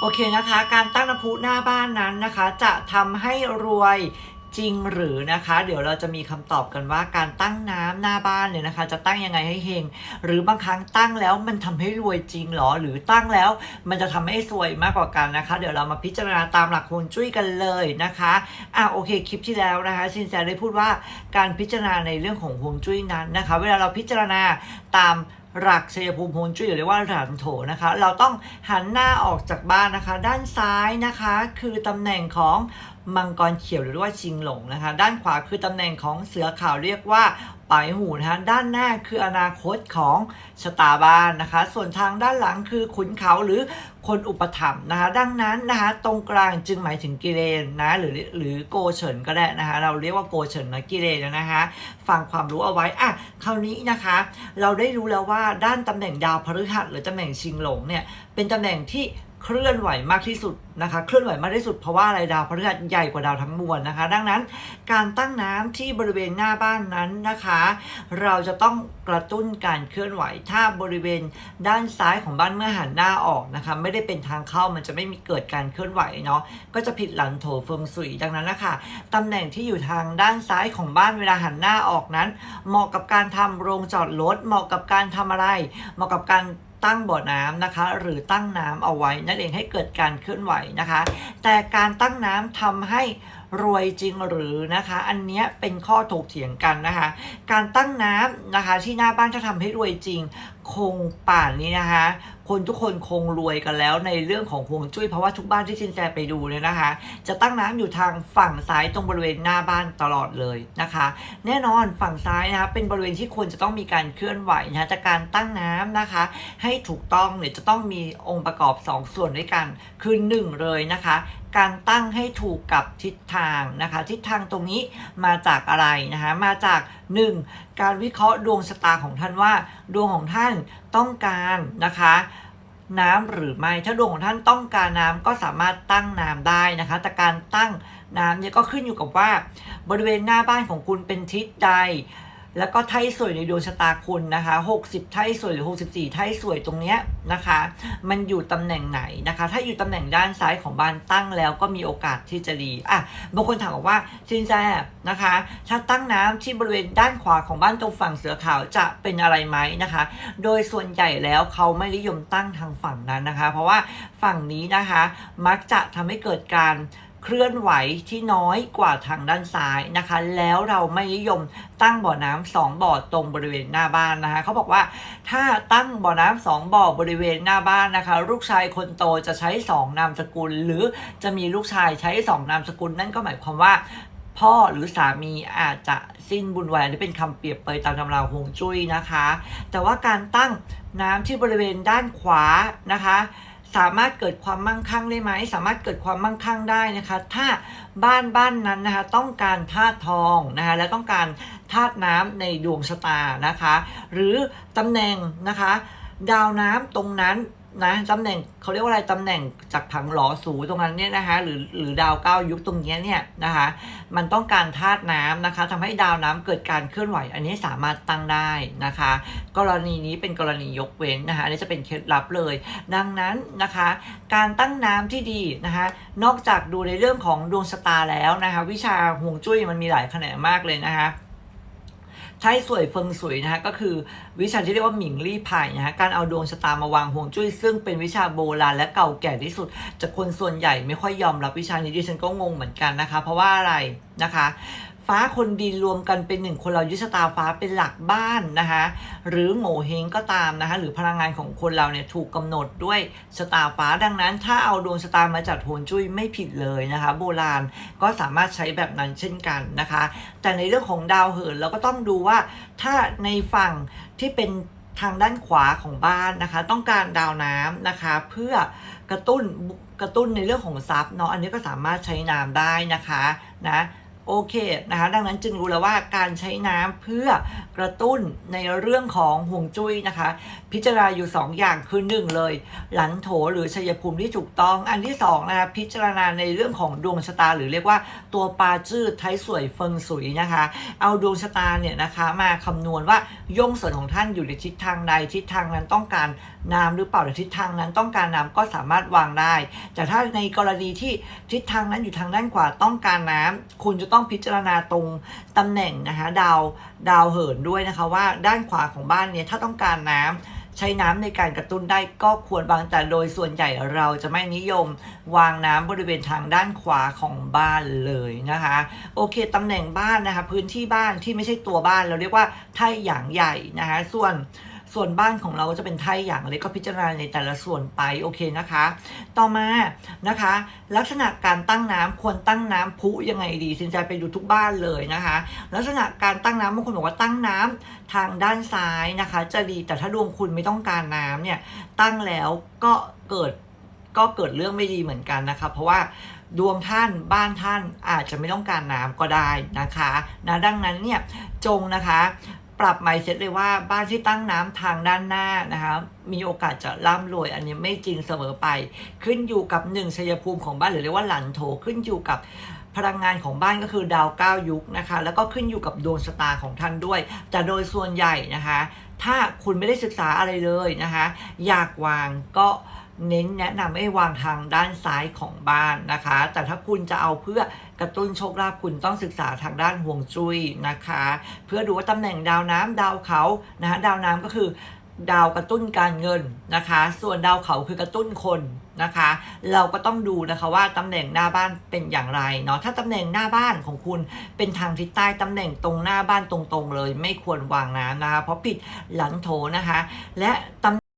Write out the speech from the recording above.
โอเคนะคะ การตั้งน้ำพุหน้าบ้านนั้นนะคะ จะทำให้รวยจริงหรือนะคะ เดี๋ยวเราจะมีคำตอบกันว่าการตั้งน้ำหน้าบ้านเนี่ยนะคะ จะตั้งยังไงให้เฮงหรือบางครั้งตั้งแล้วมันทำให้รวยจริงหรอ หรือตั้งแล้วมันจะทำให้สวยมากกว่ากันนะคะ เดี๋ยวเรามาพิจารณาตามหลักฮวงจุ้ยกันเลยนะคะอะโอเคคลิปที่แล้วนะคะซินแซได้พูดว่าการพิจารณาในเรื่องของฮวงจุ้ยนั้นนะคะ เวลาเราพิจารณาตาม หลักชัยภูมิฮวงจุ้ยหรือว่าหลันโถนะคะ เราต้องหันหน้าออกจากบ้านนะคะ ด้านซ้ายนะคะ คือตำแหน่งของมังกรเขียวหรือว่าชิงหลงนะคะ ด้านขวาคือตำแหน่งของเสือขาวเรียกว่าปลายหูนะคะด้านหน้าคืออนาคตของชะตาบ้านนะคะ ส่วนทางด้านหลังคือขุนเขาหรือ คนอุปถัมภ์นะคะ ดังนั้นนะคะตรงกลางจึงหมายถึงกิเลนนะหรือหรือโกเฉินก็ได้นะคะ เราเรียกว่าโกเฉินนะกิเลนนะคะฟังความรู้เอาไว้อะคราวนี้นะคะ เราได้รู้แล้วว่าด้านตำแหน่งดาวพฤหัสหรือตำแหน่งชิงหลงเนี่ยเป็นตำแหน่งที่ เคลื่อนไหวมากที่สุดนะคะ เคลื่อนไหวมากที่สุดเพราะว่าอะไรดาวพฤหัสใหญ่กว่าดาวทั้งมวลนะคะ ดังนั้นการตั้งน้ำที่บริเวณหน้าบ้านนั้นนะคะ เราจะต้องกระตุ้นการเคลื่อนไหว ถ้าบริเวณด้านซ้ายของบ้านเมื่อหันหน้าออกนะคะ ไม่ได้เป็นทางเข้ามันจะไม่มีเกิดการเคลื่อนไหวเนาะก็จะผิดหลันโถเฟิงสุยดังนั้นนะคะตำแหน่งที่อยู่ทางด้านซ้ายของบ้านเวลาหันหน้าออกนั้น เหมาะกับการทำโรงจอดรถเหมาะกับการทำอะไร เหมาะกับการ ตั้งบ่อน้ำนะคะ หรือตั้งน้ำเอาไว้นั่นเองให้เกิดการเคลื่อนไหวนะคะ แต่การตั้งน้ำทำให้รวยจริงหรือนะคะ อันนี้เป็นข้อถกเถียงกันนะคะ การตั้งน้ำนะคะที่หน้าบ้านจะทำให้รวยจริง คงป่านนี้นะคะ คนทุกคนคงรวยกันแล้วในเรื่องของฮวงจุ้ยเพราะว่าทุกบ้านที่ชินแจไปดูเนี่ยนะคะ จะตั้งน้ำอยู่ทางฝั่งซ้ายตรงบริเวณหน้าบ้านตลอดเลยนะคะ แน่นอนฝั่งซ้ายนะคะเป็นบริเวณที่ควรจะต้องมีการเคลื่อนไหวนะคะแต่การตั้งน้ำนะคะ ให้ถูกต้องเนี่ยจะต้องมีองค์ประกอบ 2 ส่วนด้วยกัน คือ 1 เลยนะคะการตั้งให้ถูกกับทิศทางนะคะ ทิศทางตรงนี้มาจากอะไรนะคะ มาจาก 1. การวิเคราะห์ดวงชะตาของท่านว่า ดวงของท่านต้องการนะคะน้ำหรือไม่ ถ้าดวงของท่านต้องการน้ำก็สามารถตั้งน้ำได้นะคะ แต่การตั้งน้ำเนี่ยก็ขึ้นอยู่กับว่า บริเวณหน้าบ้านของคุณเป็นทิศใด แล้วก็ไท่สวยในดวงชะตาคุณนะคะ 60 ไท่สวยหรือ 64 ไท่สวยตรงเนี้ยนะคะ มันอยู่ตำแหน่งไหนนะคะ ถ้าอยู่ตำแหน่งด้านซ้ายของบ้านตั้งแล้วก็มีโอกาสที่จะดีอะบางคนถามบอกว่าชินแซนะคะ ถ้าตั้งน้ำที่บริเวณด้านขวาของบ้านตรงฝั่งเสือขาวจะเป็นอะไรไหมนะคะ โดยส่วนใหญ่แล้วเขาไม่นิยมตั้งทางฝั่งนั้นนะคะ เพราะว่าฝั่งนี้นะคะ มักจะทำให้เกิดการ เคลื่อนไหวที่น้อยกว่าทางด้านซ้ายนะคะ แล้วเราไม่นิยมตั้งบ่อน้ำสองบ่อตรงบริเวณหน้าบ้านนะคะเขาบอกว่าถ้าตั้งบ่อน้ำสองบ่อบริเวณหน้าบ้านนะคะ ลูกชายคนโตจะใช้สองนามสกุล หรือจะมีลูกชายใช้สองนามสกุล นั่นก็หมายความว่าพ่อหรือสามีอาจจะสิ้นบุญวอันนี้เป็นคำเปรียบเปยตามตำราฮวงจุ้ยนะคะ แต่ว่าการตั้งน้ำที่บริเวณด้านขวานะคะ สามารถเกิดความมั่งคั่งได้ไหม สามารถเกิดความมั่งคั่งได้นะคะ ถ้าบ้านบ้านนั้นนะคะต้องการธาตุทองนะคะและต้องการธาตุน้ำในดวงชะตานะคะ หรือตำแหน่งนะคะ ดาวน้ำตรงนั้น นะตำแหน่งเขาเรียกว่าอะไรตำแหน่งจากผังหลอสูตรงนั้นเนี่ยนะคะหรือหรือดาวเก้ายุคตรงนี้เนี่ยนะคะมันต้องการธาตุน้ำนะคะทำให้ดาวน้ำเกิดการเคลื่อนไหว อันนี้สามารถตั้งได้นะคะ กรณีนี้เป็นกรณียกเว้นนะคะอันนี้จะเป็นเคล็ดลับเลย ดังนั้นนะคะ การตั้งน้ำที่ดีนะคะนอกจากดูในเรื่องของดวงชะตาแล้วนะคะ วิชาฮวงจุ้ยมันมีหลายแขนงมากเลยนะคะ ใช้สวยเฟิงสวยนะฮะก็คือวิชาที่เรียกว่าหมิงลี่ไผ่นะฮะการเอาดวงชะตามาวางห่วงจุ้ยซึ่งเป็นวิชาโบราณและเก่าแก่ที่สุดจากคนส่วนใหญ่ไม่ค่อยยอมรับวิชานี้ดิฉันก็งงเหมือนกันนะคะ เพราะว่าอะไรนะคะ ฟ้าคนดินรวมกันเป็นหนึ่งคนเรายึดชะตาฟ้าเป็นหลักบ้านนะคะหรือโง่เฮงก็ตามนะคะหรือพลังงานของคนเราเนี่ยถูกกำหนดด้วยชะตาฟ้าดังนั้น ถ้าเอาดวงชะตามาจัดฮวงจุ้ยไม่ผิดเลยนะคะ โบราณก็สามารถใช้แบบนั้นเช่นกันนะคะ แต่ในเรื่องของดาวเหินเราก็ต้องดูว่าถ้าในฝั่งที่เป็นทางด้านขวาของบ้านนะคะ ต้องการดาวน้ำนะคะ เพื่อกระตุ้นกระตุ้นในเรื่องของทรัพย์เนาะอันนี้ก็สามารถใช้น้ำได้นะคะนะ โอเคนะคะดังนั้นจึงรู้แล้วว่าการใช้น้ำเพื่อกระตุ้นในเรื่องของห่วงจุ้ยนะคะ พิจารณาอยู่ 2 อย่างคือ1เลย หลันโถหรือชัยภูมิที่ถูกต้อง อันที่2นะคะพิจารณาในเรื่องของดวงชะตา หรือเรียกว่าตัวปาจื้อไทยสวยเฟิงสุยนะคะ เอาดวงชะตาเนี่ยนะคะมาคำนวณว่าย่งส่วนของท่านอยู่ในทิศทางใดทิศทางนั้นต้องการน้ำหรือเปล่าหรือทิศทางนั้นต้องการน้ำก็สามารถวางได้ แต่ถ้าในกรณีที่ทิศทางนั้นอยู่ทางด้านขวาต้องการน้ำคุณจะต้อง้องพิจารณาตรงตำแหน่งนะคะดาวดาวเหินด้วยนะคะว่าด้านขวาของบ้านเนี่ยถ้าต้องการน้ำใช้น้ำในการกระตุ้นได้ก็ควรวางแต่โดยส่วนใหญ่เราจะไม่นิยม วางน้ำบริเวณทางด้านขวาของบ้านเลยนะคะ โอเคตำแหน่งบ้านนะคะ พื้นที่บ้านที่ไม่ใช่ตัวบ้านเราเรียกว่าไท่หยางใหญ่นะคะ ส่วน ส่วนบ้านของเราก็จะเป็นไท่หยางเล็กก็พิจารณาในแต่ละส่วนไปโอเคนะคะ ต่อมานะคะ ลักษณะการตั้งน้ำควรตั้งน้ำพุยังไงดีสินใจไปดูทุกบ้านเลยนะคะ ลักษณะการตั้งน้ำบางคนบอกว่าตั้งน้ำทางด้านซ้ายนะคะ จะดีแต่ถ้าดวงคุณไม่ต้องการน้ำเนี่ยตั้งแล้วก็เกิดก็เกิดเรื่องไม่ดีเหมือนกันนะคะเพราะว่าดวงท่านบ้านท่านอาจจะไม่ต้องการน้ำก็ได้นะคะนะดังนั้นเนี่ยจงนะคะ ปรับ mindset เลยว่าบ้านที่ตั้งน้ำทางด้านหน้านะคะมีโอกาสจะร่ำรวยอันนี้ไม่จริงเสมอไป ขึ้นอยู่กับหนึ่งชัยภูมิของบ้านหรือเรียกว่าหลันโถขึ้นอยู่กับพลังงานของบ้านก็คือดาวเก้ายุคนะคะ แล้วก็ขึ้นอยู่กับดวงชะตาของท่านด้วย แต่โดยส่วนใหญ่นะคะ ถ้าคุณไม่ได้ศึกษาอะไรเลยนะคะ อยากวางก็ เน้นแนะนำให้วางทางด้านซ้ายของบ้านนะคะ แต่ถ้าคุณจะเอาเพื่อกระตุ้นโชคลาภคุณต้องศึกษาทางด้านห่วงจุ้ยนะคะ เพื่อดูว่าตำแหน่งดาวน้ำดาวเขานะคะดาวน้ำก็คือดาวกระตุ้นการเงินนะคะ ส่วนดาวเขาคือกระตุ้นคนนะคะ เราก็ต้องดูนะคะว่าตำแหน่งหน้าบ้านเป็นอย่างไรเนาะ ถ้าตำแหน่งหน้าบ้านของคุณเป็นทางทิศใต้ตำแหน่งตรงหน้าบ้านตรงๆเลย ไม่ควรวางน้ำนะคะ เพราะผิดหลังโถนะคะ และตำ